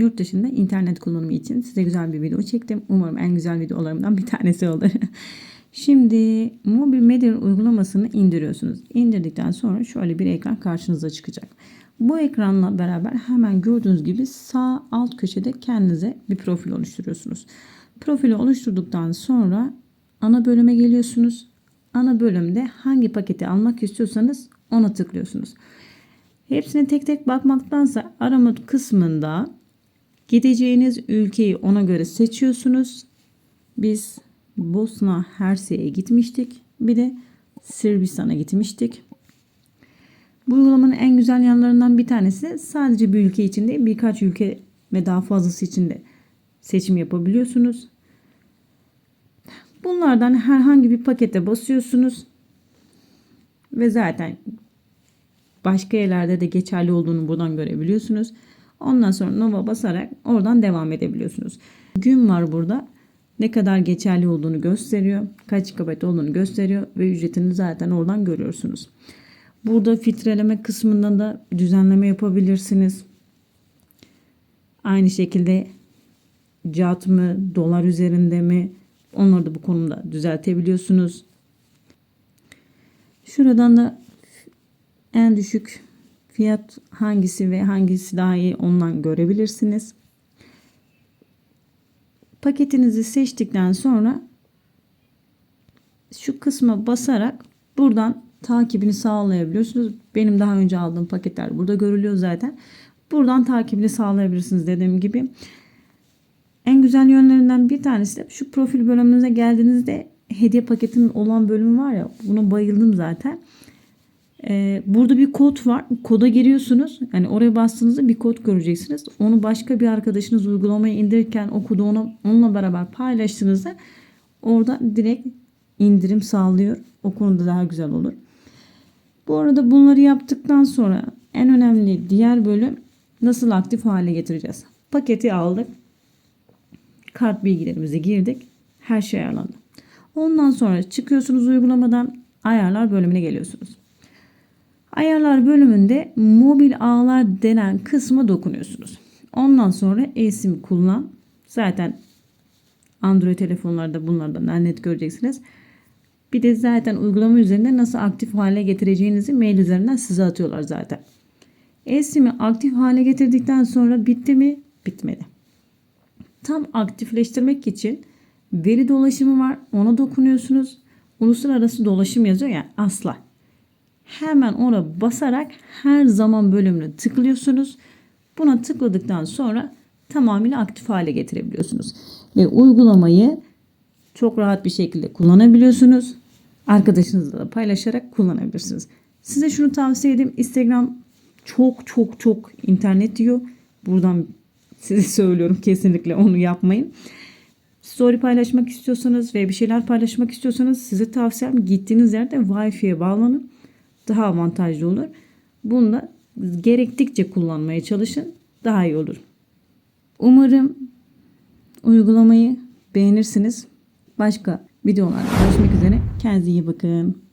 Yurt dışında internet kullanımı için size güzel bir video çektim. Umarım en güzel videolarımdan bir tanesi olur. Şimdi mobil medya uygulamasını indiriyorsunuz. İndirdikten sonra şöyle bir ekran karşınıza çıkacak. Bu ekranla beraber hemen gördüğünüz gibi sağ alt köşede kendinize bir profil oluşturuyorsunuz. Profili oluşturduktan sonra ana bölüme geliyorsunuz. Ana bölümde hangi paketi almak istiyorsanız ona tıklıyorsunuz. Hepsine tek tek bakmaktansa arama kısmında gideceğiniz ülkeyi ona göre seçiyorsunuz. Biz Bosna Hersek'e gitmiştik. Bir de Sırbistan'a gitmiştik. Bu uygulamanın en güzel yanlarından bir tanesi sadece bir ülke için değil birkaç ülke ve daha fazlası için de seçim yapabiliyorsunuz. Bunlardan herhangi bir pakete basıyorsunuz ve zaten başka yerlerde de geçerli olduğunu buradan görebiliyorsunuz. Ondan sonra Nova basarak oradan devam edebiliyorsunuz. Gün var burada. Ne kadar geçerli olduğunu gösteriyor. Kaç GB olduğunu gösteriyor ve ücretini zaten oradan görüyorsunuz. Burada filtreleme kısmından da düzenleme yapabilirsiniz. Aynı şekilde CAT mı, dolar üzerinde mi onları da bu konumda düzeltebiliyorsunuz. Şuradan da en düşük fiyat hangisi ve hangisi daha iyi ondan görebilirsiniz. Paketinizi seçtikten sonra şu kısma basarak buradan takibini sağlayabiliyorsunuz. Benim daha önce aldığım paketler burada görülüyor zaten. Buradan takibini sağlayabilirsiniz dediğim gibi. En güzel yönlerinden bir tanesi de şu profil bölümünüze geldiğinizde hediye paketinin olan bölümü var ya buna bayıldım zaten. Ee, burada bir kod var. Koda giriyorsunuz. Yani oraya bastığınızda bir kod göreceksiniz. Onu başka bir arkadaşınız uygulamayı indirirken o kodu ona, onunla beraber paylaştığınızda orada direkt indirim sağlıyor. O konuda daha güzel olur. Bu arada bunları yaptıktan sonra en önemli diğer bölüm nasıl aktif hale getireceğiz. Paketi aldık. Kart bilgilerimizi girdik. Her şey ayarlandı. Ondan sonra çıkıyorsunuz uygulamadan ayarlar bölümüne geliyorsunuz. Ayarlar bölümünde mobil ağlar denen kısma dokunuyorsunuz. Ondan sonra eSIM kullan. Zaten Android telefonlarda bunlardan net göreceksiniz. Bir de zaten uygulama üzerinde nasıl aktif hale getireceğinizi mail üzerinden size atıyorlar zaten. eSIM'i aktif hale getirdikten sonra bitti mi? Bitmedi. Tam aktifleştirmek için veri dolaşımı var. Ona dokunuyorsunuz. Uluslararası dolaşım yazıyor ya asla. Hemen ona basarak her zaman bölümüne tıklıyorsunuz. Buna tıkladıktan sonra tamamıyla aktif hale getirebiliyorsunuz. Ve uygulamayı çok rahat bir şekilde kullanabiliyorsunuz. Arkadaşınızla da paylaşarak kullanabilirsiniz. Size şunu tavsiye edeyim. Instagram çok çok çok internet diyor. Buradan size söylüyorum kesinlikle onu yapmayın. Story paylaşmak istiyorsanız ve bir şeyler paylaşmak istiyorsanız size tavsiyem gittiğiniz yerde Wi-Fi'ye bağlanın. Daha avantajlı olur. Bunu da gerektikçe kullanmaya çalışın. Daha iyi olur. Umarım uygulamayı beğenirsiniz. Başka videolarda görüşmek üzere. Kendinize iyi bakın.